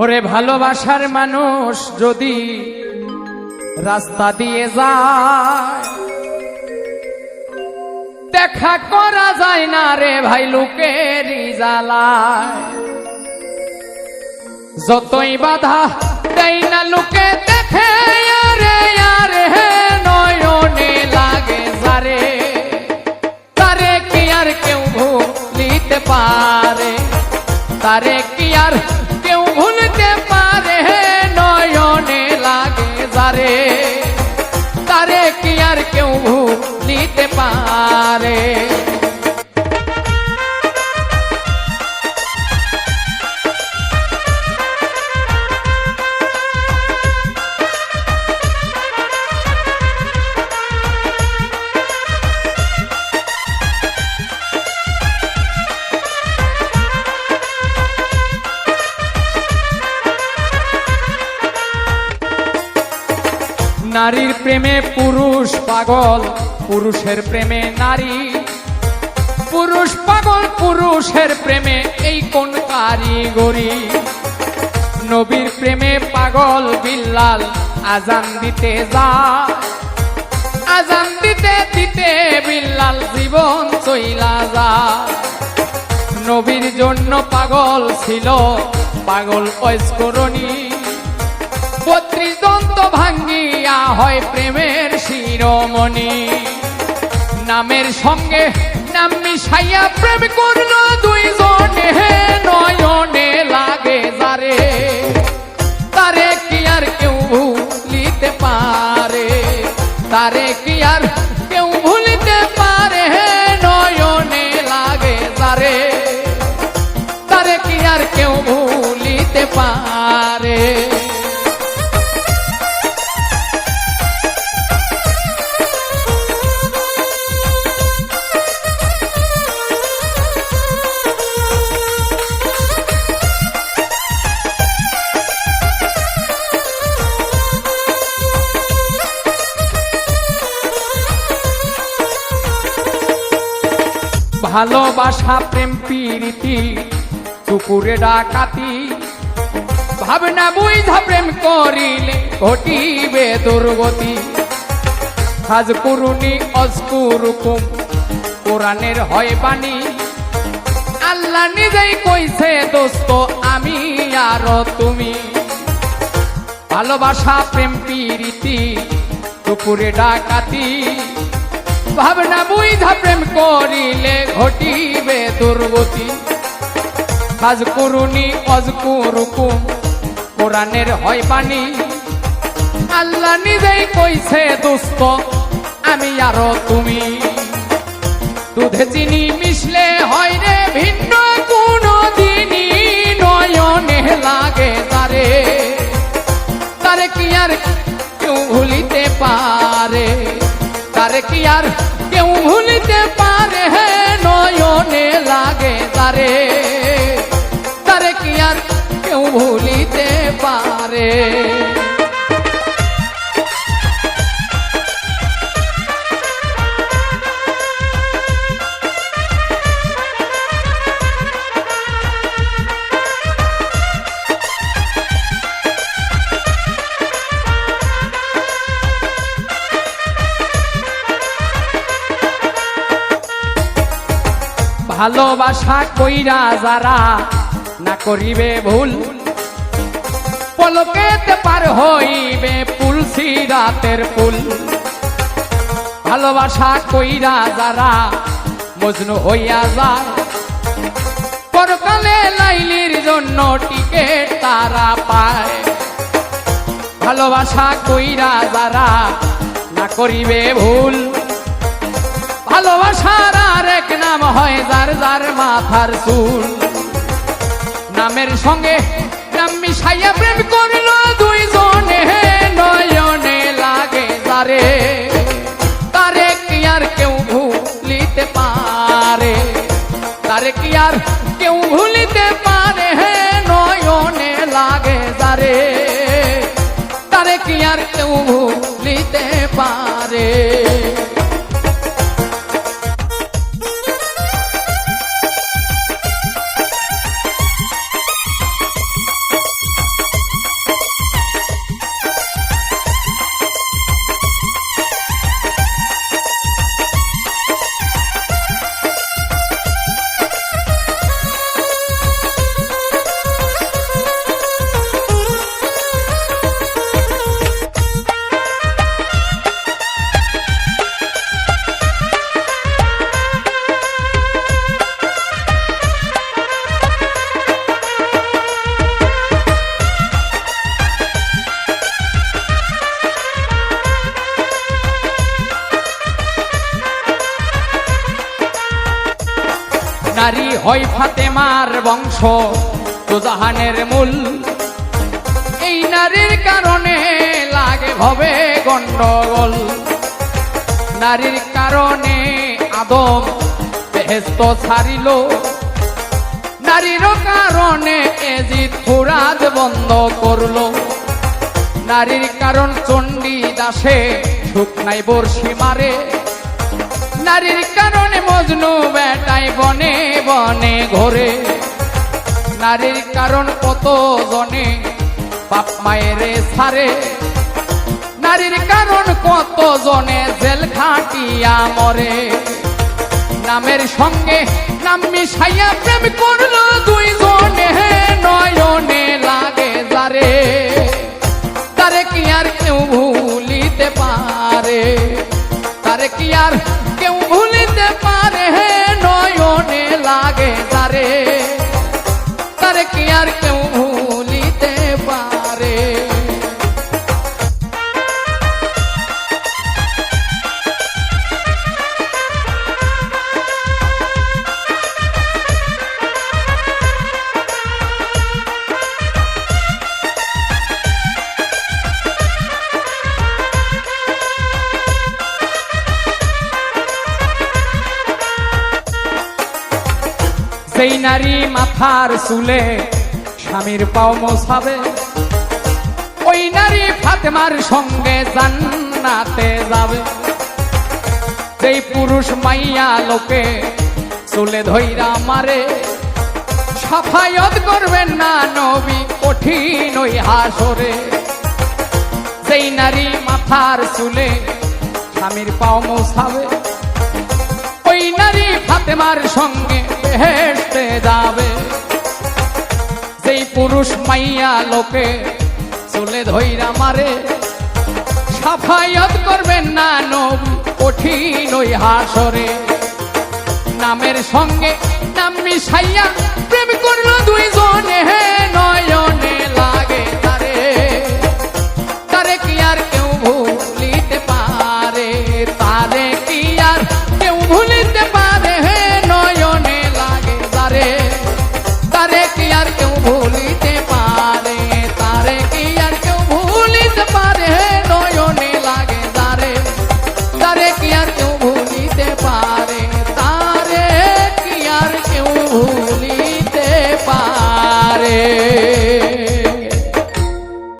ওরে ভালোবাসার মানুষ যদি রাস্তা দিয়ে যায়, দেখা করা যায় না রে ভাই লোকেরই জ্বালায়। যতই বাধা দেয় না লোকে দেখে, আরে আরে হে নয়নে লাগে যারে তারে কি আর কেউ ভুলিতে পারে? তারে কি আর পারে নারীর প্রেমে পুরুষ পাগল। পুরুষের প্রেমে নারী। পুরুষ পাগল, পুরুষের প্রেমে এই কোন কারিগরি? নবীর প্রেমে পাগল, বিল্লাল আজান দিতে যা আজান দিতে দিতে বিল্লাল জীবন চইলা যা নবীর জন্য পাগল ছিল পাগল ঐস্করণী বত্রিশ দন্ত ভাঙ্গিয়া হয় প্রেমের শিরোমণি। নামের সঙ্গে নাম মিশাইয়া প্রেম করল দুইজনে। নয়নে লাগে যারে, তারে কি আর কেউ ভুলিতে পারে? তারে কি আর কেউ ভুলিতে পারে? নয়নে লাগে যারে, তারে কি আর কেউ ভুলিতে পারে? ভালোবাসা, প্রেম, প্রীতি, কুকুরে ডাকাতি। ভাবনা বুঝা প্রেম করিলে ঘটিবে দুর্গতি। হাজ করুনি অস্কুরুকুম কোরআনের হয় বাণী। আল্লাহ নিজেই কইছে, দোস্ত, আমি আর তুমি। ভালোবাসা, প্রেম, প্রীতি, কুকুরে ডাকাতি। ভাবনা বুঝা প্রেম করিলে ঘটিবে দুর্গতি। কাজ করুনি, অজ করুকুম, কোরআনের হয় বাণী। আল্লাহ নিজেই কইছে দুস্থ আমি আরও তুমি। দুধে চিনি মিশলে আর কেউ ভুলিতে পারে হে নয়নে লাগে তারে তারে কি আর কেউ ভুলিতে পারে ভালোবাসা কইরা যারা না করিবে ভুল, পলকেতে পার হইবে পুলসি রাতের পুল ভালোবাসা কইরা যারা মজনু হইয়া যায়, পরকালে লাইলির জন্য টিকেট তারা পায়। ভালোবাসা কইরা যারা না করিবে ভুল, ভালোবাসার আরেক নাম হয় যার যার মাথার চুল। নামের সঙ্গে নাম মিশাইয়া প্রেম করল, দুইজনে নয়নে লাগে তারে তারে কি আর কেউ ভুলিতে পারে? তারে কি আর কেউ ভুলিতে পারে ওই ফাতেমার বংশ তো জাহানের মূল। এই নারীর কারণে লাগে ভবে গন্ডগোল। নারীর কারণে আদম বেহেস্ত ছাড়িল। নারীর কারণে এজিদ ফুরাজ বন্ধ করল। নারীর কারণ চণ্ডী দাসে সুখ নাই বর্ষি মারে। নারীর কারণে মজনু বনে বনে ঘোরে। নারীর কারণ কত জনে, বাপ মায়েরে ছাড়ে নারীর কারণ কত জনে, জেল খাটিয়া মরে। নামের সঙ্গে নাম মিশাইয়া প্রেম করল দুই জনে নয়নে লাগে যারে। তারে কি আর কেউ ভুলিতে পারে? তারে কি আর সেই নারী মাথার চুলে স্বামীর পাও মোছাবে, ওই নারী ফাতেমার সঙ্গে জান্নাতে যাবে। সেই পুরুষ মাইয়া লোকে চুলে ধৈরা মারে, সাফায়ত করবেন না নবী কঠিন ওই হাসরে। সেই নারী মাথার চুলে স্বামীর পাও মোছাবে, ওই নারী ফাতেমার সঙ্গে হেঁটে হেঁটে যাবে। সেই পুরুষ মাইয়া লোকে চলে ধৈরা মারে সাফায়ত করবেন না নব কঠিন ওই হাসরে। নামের সঙ্গে নাম মিশাইয়া প্রেম করল দুইজনে, হে নয়